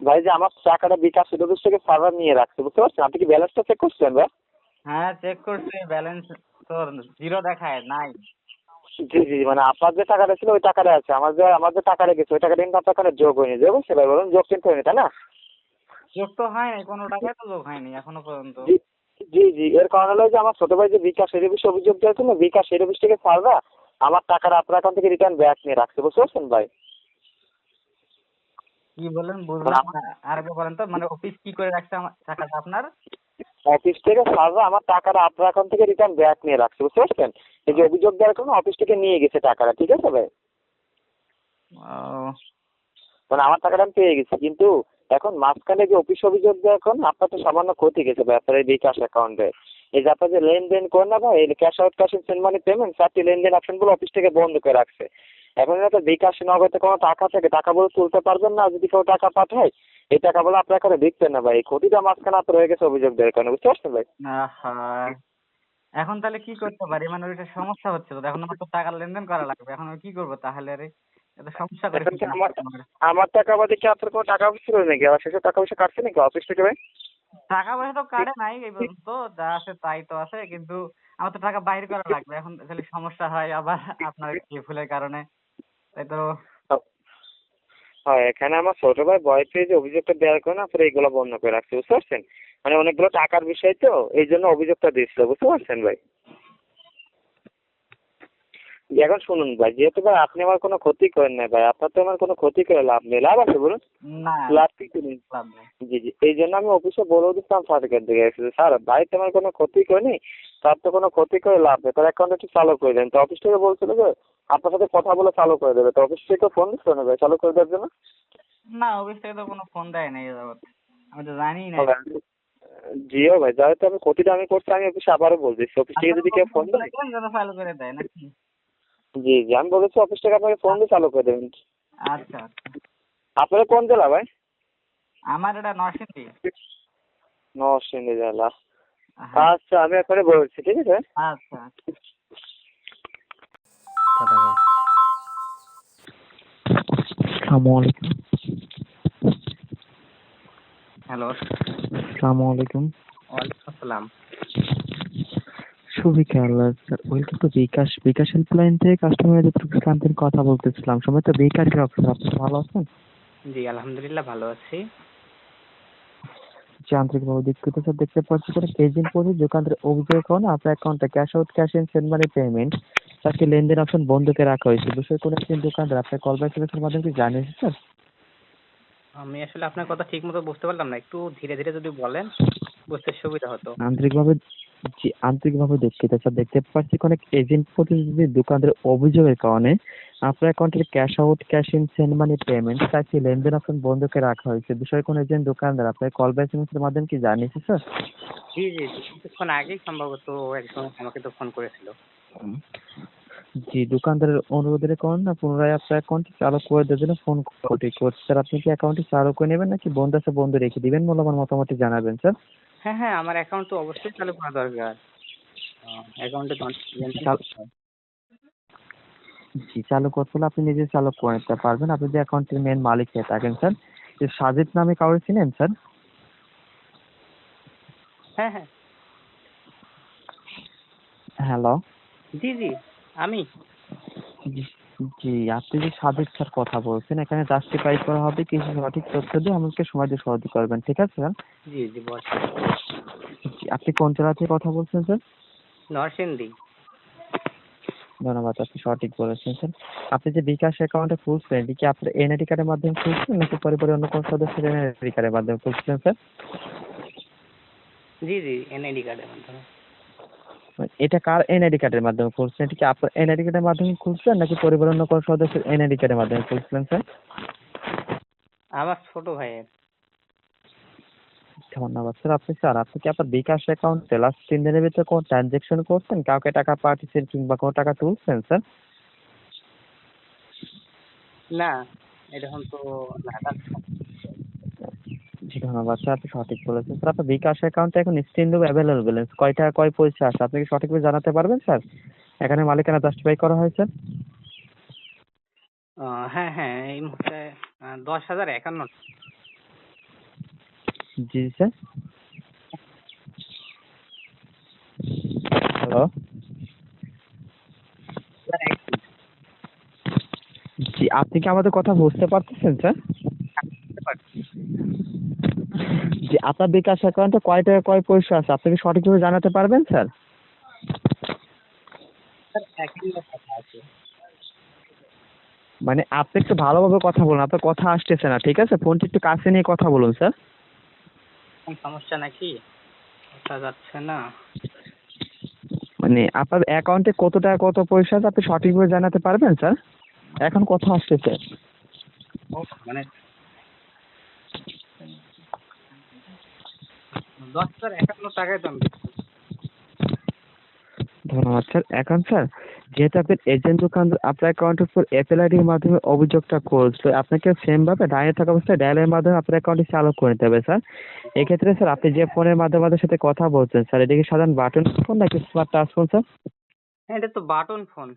ভাই যে আমার টাকাটা বিকাশ অফিস থেকে সার্ভার নিয়ে রাখছে বুঝতে পারছেন? আপনি কি ব্যালেন্সটা চেক করছেন ভাই? হ্যাঁ চেক করছি ব্যালেন্স তোর জিরো দেখায় নাই। জি জি মানে আপনার যে টাকাটা ছিল ওই টাকাটা আছে। আমার যে আমার যে টাকাটা গেছে ওই টাকাটা কিন্তু আপনার ওখানে যোগ হয়নি যোগ হচ্ছে ভাই বলুন যোগ কিন্তু হয়নি তাই না? যোগ তো হয়নি কোনো টাকায় তো যোগ হয়নি এখনও পর্যন্ত। জি জি এর কারণ হলো যে আমার ছোট ভাই যে বিকাশ এর অফিসে অভিযোগ দিয়েছিল বিকাশ এর অফিস থেকে সার্ভার আমার টাকাটা আপনার অ্যাকাউন্ট থেকে রিটার্ন ব্যাক নিয়ে রাখছে বুঝতে পারছেন ভাই? কি বললেন বুঝলাম না। আরেকবার বলেন তো মানে অফিস কি করে রাখছে আমার টাকাটা আপনার? অফিস থেকে সার্ভার আমার টাকাটা আপনার অ্যাকাউন্ট থেকে রিটার্ন ব্যাক নিয়ে রাখছে বুঝতে পারছেন? এই যে অভিযোগ দেওয়ার কারণে অফিস থেকে নিয়ে গেছে টাকাটা ঠিক আছে ভাই? মানে আমার টাকাটা আমি পেয়ে গেছি কিন্তু এখন মাঝখানে যে অফিস অভিযোগ দেওয়ার কারণে আপনার তো সামান্য ক্ষতি গেছে ভাই আপনার এই বিকাশ অ্যাকাউন্টে এই যে আপনার যে লেনদেন করেন না ভাই এই cash out cash in send money payment চারটি লেনদেন অপশনগুলো অফিস থেকে বন্ধ করে রাখছে। এখন তো বিকাশ নগদে কোনো টাকা থাকে টাকা বলে তুলতে পারবেন না। যদি কেউ টাকা পাঠায় এই টাকা বলে আপনার কাছে দেখতেন না ভাই। এই ক্ষতিটা মাঝখানে আপনার হয়ে গেছে অভিযোগ দেওয়ার কারণে বুঝতে পারছেন ভাই? এখন তাহলে কি করতে পারি? মানে ওইটা সমস্যা হচ্ছে তো এখন আমার তো টাকা লেনদেন করা লাগবে। এখন আমি কি করব তাহলে রে? এটা সমস্যা করে আমার আমার। আমার টাকা বাদে কি আপনার কোনো টাকা পয়সা ছিল নাকি? আবার শেষে টাকা পয়সা কাটছে নাকি অফিস থেকে ভাই? টাকা পয়সা তো কাটে নাই এই পর্যন্ত। যা আছে তাই তো আছে কিন্তু আমার তো টাকা বাইর করা লাগবে। এখন তাহলে সমস্যা হয় আবার আপনার এই ভুলের কারণে? তাই তো হয়, এখানে আমার ছোট ভাই বয়সে যে অভিযোগটা দেওয়ার কারণে পরে এইগুলো বন্ধ করে রাখছে, বুঝতে পারছেন? মানে অনেকগুলো টাকার বিষয় তো এই জন্য অভিযোগটা দিয়েছিল, বুঝতে পারছেন ভাই? এখন শুনুন ভাই যেহেতু ভাই আপনি আমার কোনো ক্ষতি করেন না ভাই আপনার তো আমার কোনো ক্ষতি করে লাভ নেই লাভ আছে বলুন। লাভ কি করুন লাভ নেই। জি জি এই জন্য আমি অফিসে বলেও দিচ্ছিলাম সার্টিফিকেট দিয়ে এসেছে স্যার ভাই তো আমার কোনো ক্ষতি করেনি? তার তো কোনো ক্ষতি করে লাভ নেই তার অ্যাকাউন্ট একটু চালু করে দেন। তো অফিস থেকে বলছিল যে আপনার সাথে কথা বলে চালু করে দেবে। তো অফিস থেকে ফোন দিচ্ছিল না ভাই চালু করে দেওয়ার জন্য? না অফিস থেকে তো কোনো ফোন দেয় নাই আমি তো জানি না। জিও ভাই যেহেতু আমি ক্ষতিটা আমি করছি আমি অফিসে আবারও বলছি। অফিস থেকে যদি কেউ ফোন দেয়। চালু করে দেয় নাকি? জি জি। আমি বলেছি অফিস থেকে আপনাকে ফোন দিয়ে চালু করে দেবেন। আচ্ছা আচ্ছা। আপনাদের কোন জেলা ভাই? আমার এটা নরসিংদী। নরসিংদী জেলা। হ্যাঁ। আচ্ছা আমি এখনই বলছি ঠিক আছে? আচ্ছা আচ্ছা। আসসালামু আলাইকুম। হ্যালো। আসসালামু আলাইকুম। ওয়ালাইকুম আসসালাম। Allah sir welcome to bKash bKash helpline থেকে কাস্টমারদের প্রতিষ্ঠানদের কথা বলতেছিলাম। সময় তো অফিসার আপনি ভালো আছেন? জি আলহামদুলিল্লাহ ভালো আছি। জি আন্তরিকভাবে দুঃখিত স্যার দেখতে পাচ্ছি। কোনো এজেন্ট পড়ে দোকানদার অভিযোগ করেন আপনার অ্যাকাউন্টে cash out cash in send money payment তাকে লেনদেন অপশন বন্ধ করে রাখা হয়েছে। বিষয়ে কোনো একজন দোকানদার আপনার কল ব্যাক সার্ভিসের মাধ্যমে কি জানিয়েছে স্যার আমি আসলে আপনার কথা ঠিক মতো বুঝতে পারলাম না। একটু ধীরে ধীরে যদি বলেন বুঝতে সুবিধা হতো। আন্তরিকভাবে জি আন্তরিকভাবে দুঃখিত স্যার দেখতে পাচ্ছি অনেক এজেন্ট প্রতিনিধি দোকানদারের অভিযোগের কারণে আপনার অ্যাকাউন্টের cash out cash in send money payment তাকে লেনদেন অপশন বন্ধ করে রাখা হয়েছে? বিষয়ে কোনো এজেন্ট দোকানদার আপনার কল ব্যাক এর মাধ্যমে কি জানিয়েছে স্যার জি জি কিছুক্ষণ আগেই সম্ভবত একজন আমাকে তো ফোন করেছিল। জি দোকানদারের অনুরোধের কারণে না পুনরায় আপনার অ্যাকাউন্টটি চালু করে দেওয়ার জন্য ফোন কোটি করছে। স্যার আপনি কি অ্যাকাউন্টটি চালু করে নেবেন নাকি বন্ধ আছে বন্ধ রেখে দিবেন? আমার মতামতটি জানাবেন স্যার হ্যাঁ হ্যাঁ আমার অ্যাকাউন্ট তো অবশ্যই চালু করা দরকার। অ্যাকাউন্টে জি চালু করতে হলে আপনি নিজে চালু করে নিতে পারবেন। আপনি যে অ্যাকাউন্টের মেন মালিক হয়ে থাকেন স্যার। যে সাজিদ নামে কাউকে চিনেন স্যার? হ্যাঁ হ্যাঁ। হ্যালো? জি জি আমি। জি আপনি যে স্যার কথা বলছেন এখানে জাস্টিফাই করা হবে কিছু সঠিক তথ্য দিয়ে আমাকে সময় দিয়ে সহযোগী করবেন ঠিক আছে স্যার? জি জি বল জি, আপনি কোন জেলা থেকে কথা বলছেন স্যার? নরসিংদী। ধন্যবাদ আপনি সঠিক বলেছেন স্যার। আপনি যে বিকাশ অ্যাকাউন্টে খুলছেন এটি কি আপনার এনআইডি কার্ডের মাধ্যমে খুলছেন নাকি পরিবারের অন্য কোনো সদস্যের এনআইডি কার্ডের মাধ্যমে খুলছেন স্যার? জি জি এনআইডি কার্ডের মাধ্যমে। এটা কার এনআইডি কার্ডের মাধ্যমে খুলছেন? এটা কি আপনার এনআইডি কার্ডের মাধ্যমে খুলছেন নাকি পরিবারের অন্য কোনো সদস্যের এনআইডি কার্ডের মাধ্যমে খুলছিলেন স্যার? আমার ছোট ভাইয়ের। ধন্যবাদ স্যার আপনি স্যার আপনি কি আপনার বিকাশ অ্যাকাউন্টে লাস্ট তিন দিনের ভিতরে কোনো ট্রানজ্যাকশন করছেন? কাউকে টাকা পাঠিয়েছেন কিংবা কোনো টাকা তুলছেন স্যার? না এরকম তো না। ধন্যবাদ স্যার আপনি সঠিক বলেছেন। স্যার আপনার বিকাশ অ্যাকাউন্টে এখন স্ক্রিন অ্যাভেলেবল ব্যালেন্স কয় টাকা কয় পয়সা আছে? আপনি কি সঠিকভাবে জানাতে পারবেন স্যার? এখানে মালিকানা জাস্টিফাই করা হয়েছে। হ্যাঁ হ্যাঁ এই মুহূর্তে দশ হাজার একান্ন। জি স্যার। হ্যালো। জি আপনি কি আমাদের কথা বুঝতে পারতেছেন স্যার? জি আপনার বিকাশ অ্যাকাউন্টে কয় টাকা কয় পয়সা আছে? আপনি কি সঠিকভাবে জানাতে পারবেন স্যার? মানে আপনি একটু ভালোভাবে কথা বলুন আপনার কথা আসতেছে না ঠিক আছে? ফোনটি একটু কাছে নিয়ে কথা বলুন স্যার। সমস্যা নাকি? কথা যাচ্ছে না। মানে আপনার অ্যাকাউন্টে কত টাকা কত পয়সা আছে আপনি সঠিকভাবে জানাতে পারবেন স্যার? এখন কথা আসতেছে। মানে দশ হাজার একান্ন টাকায় দাম ধন্যবাদ স্যার। এখন স্যার যেহেতু আপনার এজেন্ট দোকানদার আপনার অ্যাকাউন্টের উপর এপেল আইডির মাধ্যমে অভিযোগটা করছিল আপনাকে সেমভাবে ডায়ালে থাকা অবস্থায় ডায়ালের মাধ্যমে আপনার অ্যাকাউন্টটি চালু করে নিতে হবে স্যার। এক্ষেত্রে স্যার আপনি যে ফোনের মাধ্যমে আমাদের সাথে কথা বলছেন স্যার এটা কি সাধারণ বাটন ফোন নাকি স্মার্ট টাচ ফোন স্যার? হ্যাঁ এটা তো বাটন ফোন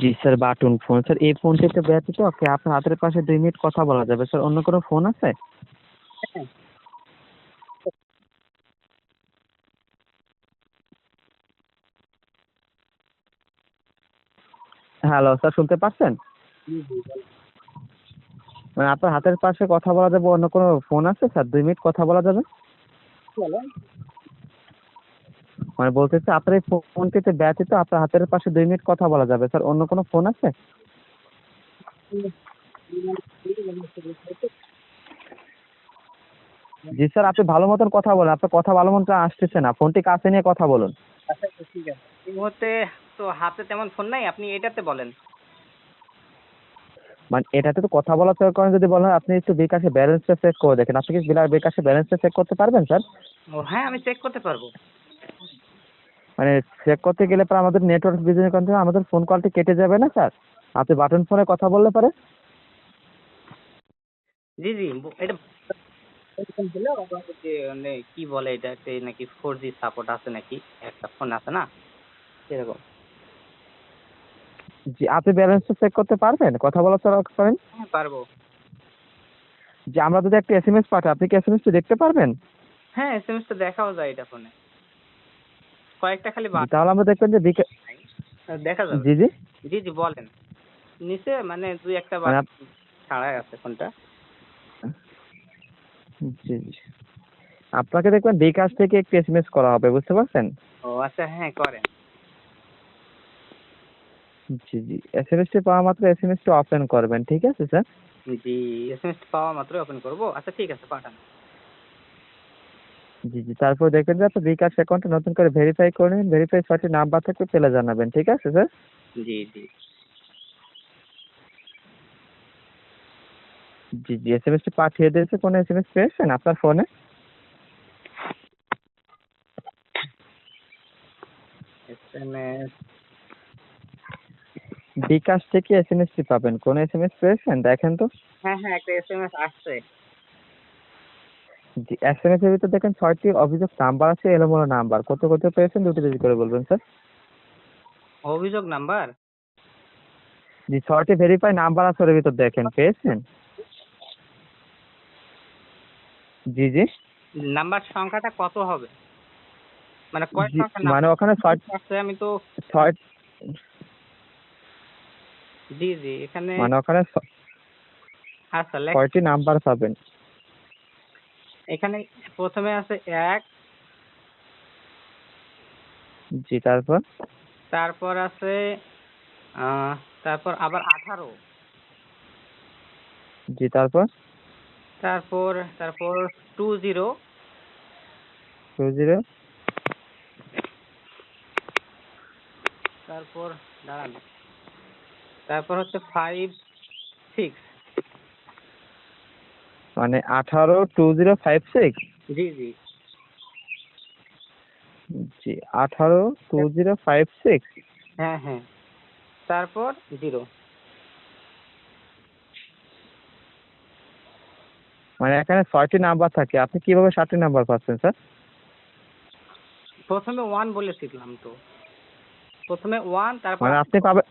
জি স্যার বাটন ফোন স্যার এই ফোনটিতে ব্যতীত আপনার হাতের পাশে দুই মিনিট কথা বলা যাবে। স্যার অন্য কোনো ফোন আছে? হ্যালো স্যার শুনতে পাচ্ছেন মানে আপনার হাতের পাশে কথা বলা যাবে অন্য কোনো ফোন আছে স্যার দুই মিনিট কথা বলা যাবে মানে বলতেছি আপনার এই ফোনটিতে ব্যতীত আপনার হাতের পাশে দুই মিনিট কথা বলা যাবে স্যার অন্য কোনো ফোন আছে জি স্যার আপনি ভালো মতন কথা বলুন। আপনার কথা ভালো মতন আসতেছে না। ফোনটি কাছে নিয়ে কথা বলুন। আচ্ছা ঠিক আছে। এই মুহূর্তে তো হাতে তেমন ফোন নাই। আপনি এটাতে বলেন। মানে এটাতে তো কথা বলার কারণে যদি বলেন আপনি একটু বিকাশে ব্যালেন্সটা চেক করে দেখেন। আপনি কি বিকাশে ব্যালেন্সটা চেক করতে পারবেন স্যার? ও হ্যাঁ আমি চেক করতে পারব। মানে চেক করতে গেলে পরে আমাদের নেটওয়ার্ক বিজনেস কারণে আমাদের ফোন কলটি কেটে যাবে না স্যার? আপনি বাটন ফোনে কথা বললে পারে? জি জি এটা যে মানে কি বলে এটা একটা নাকি ফোর জি সাপোর্ট আছে নাকি? একটা ফোন আছে না? এরকম জি আপনি ব্যালেন্সটা চেক করতে পারবেন? কথা বলা চলা করেন হ্যাঁ পারব। যে আমরা যদি একটা এসএমএস পাঠাই আপনি কি এসএমএসটি দেখতে পারবেন? হ্যাঁ এস এম এস তো দেখাও যায় এটা ফোনে কয়েকটা খালি জি, তাহলে আমরা দেখবেন যে বিকে দেখা যাবে। জি জি। জি জি বলেন। নিচে মানে দুই একটা মানে ছাড়াই আছে ফোনটা জি জি। আপনাকে দেখবেন বিকাশ থেকে একটু এসএমএস করা হবে বুঝতে পারছেন? ও আচ্ছা হ্যাঁ করেন। জি জি। এসএমএসটি পাওয়া মাত্র এসএমএসটি ওপেন করবেন ঠিক আছে স্যার? জি এস এম এস পাওয়া মাত্রই ওপেন করব? আচ্ছা ঠিক আছে পাঠান। জি জি। তারপর দেখবেন যে আপনার বিকাশ অ্যাকাউন্টটা নতুন করে ভেরিফাই করে নিন ভেরিফাই সঠিক নাম্বার থাকলে পেলে জানাবেন ঠিক আছে স্যার? জি জি। জি জি এসএমএসটি পাঠিয়ে দিয়েছে কোনো এসএমএস পেয়েছেন আপনার ফোনে এস এম এস বিকাশ থেকে এসএমএসটি পাবেন। কোনো এসএমএস পেয়েছেন? দেখেন তো। হ্যাঁ হ্যাঁ একটা এস এম এস আসছে। জি এসএমএস এর ভিতর দেখেন ছয়টি অভিযোগ নাম্বার আছে এলোমেলো নাম্বার কত কত পেয়েছেন? দুটি দুটি করে বলবেন স্যার অভিযোগ নাম্বার জি ছয়টি ভেরিফাই নাম্বার আছে ওর ভিতর দেখেন পেয়েছেন? জি জি। নাম্বার সংখ্যাটা কত হবে? মানে কয় সংখ্যা মানে ওখানে ছয় আছে আমি তো ছয় জি জি এখানে মানে ওখানে আচ্ছা ছয়টি নাম্বার পাবেন? এখানে প্রথমে আছে এক। জি তারপর? তারপর আছে তারপর আবার আঠারো। জি তারপর? তারপর তারপর টু জিরো টু জিরো তারপর দাঁড়ান। তারপর হচ্ছে ফাইভ সিক্স মানে আঠারো টু জিরো ফাইভ সিক্স জি জি। জি আঠারো টু জিরো ফাইভ সিক্স হ্যাঁ হ্যাঁ। তারপর জিরো মানে এখানে ছয়টি নাম্বার থাকে। আপনি কীভাবে সাতটি নাম্বার পাচ্ছেন স্যার প্রথমে ওয়ান বলেছিলাম তো। প্রথমে ওয়ান তারপর মানে আপনি পাবেন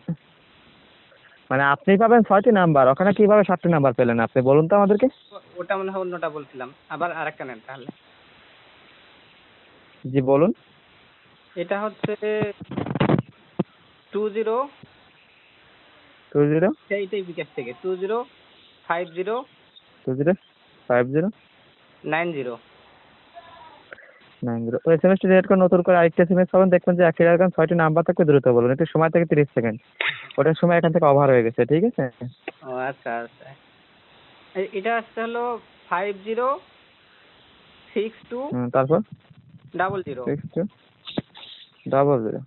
মানে আপনি পাবেন ছয়টি নাম্বার ওখানে কীভাবে সাতটি নাম্বার পেলেন আপনি? বলুন তো আমাদেরকে। ওটা মনে হয় অন্যটা বলছিলাম। আবার আরেকটা নেন তাহলে। জি বলুন। এটা হচ্ছে টু জিরো টু জিরো এইটাই বিকাশ থেকে। Two zero five zero two zero five zero nine zero nine zero ওই এস এম এসটি ডিলিট করে নতুন করে আরেকটা এস এম এস পাবেন। দেখবেন যে একই রকম ছয়টি নাম্বার থাকবে দ্রুত বলুন। একটু সময় থেকে তিরিশ সেকেন্ড। ওটার সময় এখান থেকে ওভার হয়ে গেছে ঠিক আছে? ও আচ্ছা আচ্ছা। এটা আসছে হলো ফাইভ জিরো সিক্স টু তারপর? Double zero six two double zero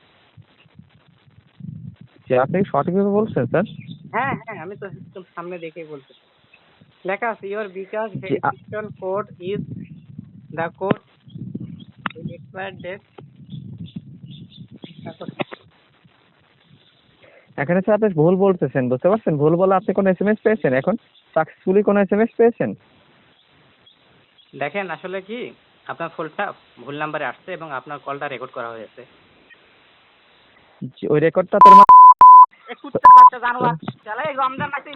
আপনি সঠিকভাবে বলছেন স্যার? হ্যাঁ হ্যাঁ আমি তো একদম সামনে দেখেই বলছি। লেখা আছে your bKash verification code is the code expire date এখানে স্যার আপনি ভুল বলতেছেন বুঝতে পারছেন? ভুল বলে আপনি কোনো এস এম এস পেয়েছেন এখন? সাকসেসফুলি কোনো এস এম এস পেয়েছেন? দেখেন আসলে কি? আপনার ফোনটা ভুল নাম্বারে আসছে এবং আপনার কলটা রেকর্ড করা হয়েছে জি, ওই রেকর্ডটা তোর কুত্তা বাচ্চা জানোয়ার চালাই রমজান মাসে।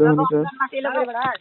রমজান মাসে এলো আছে।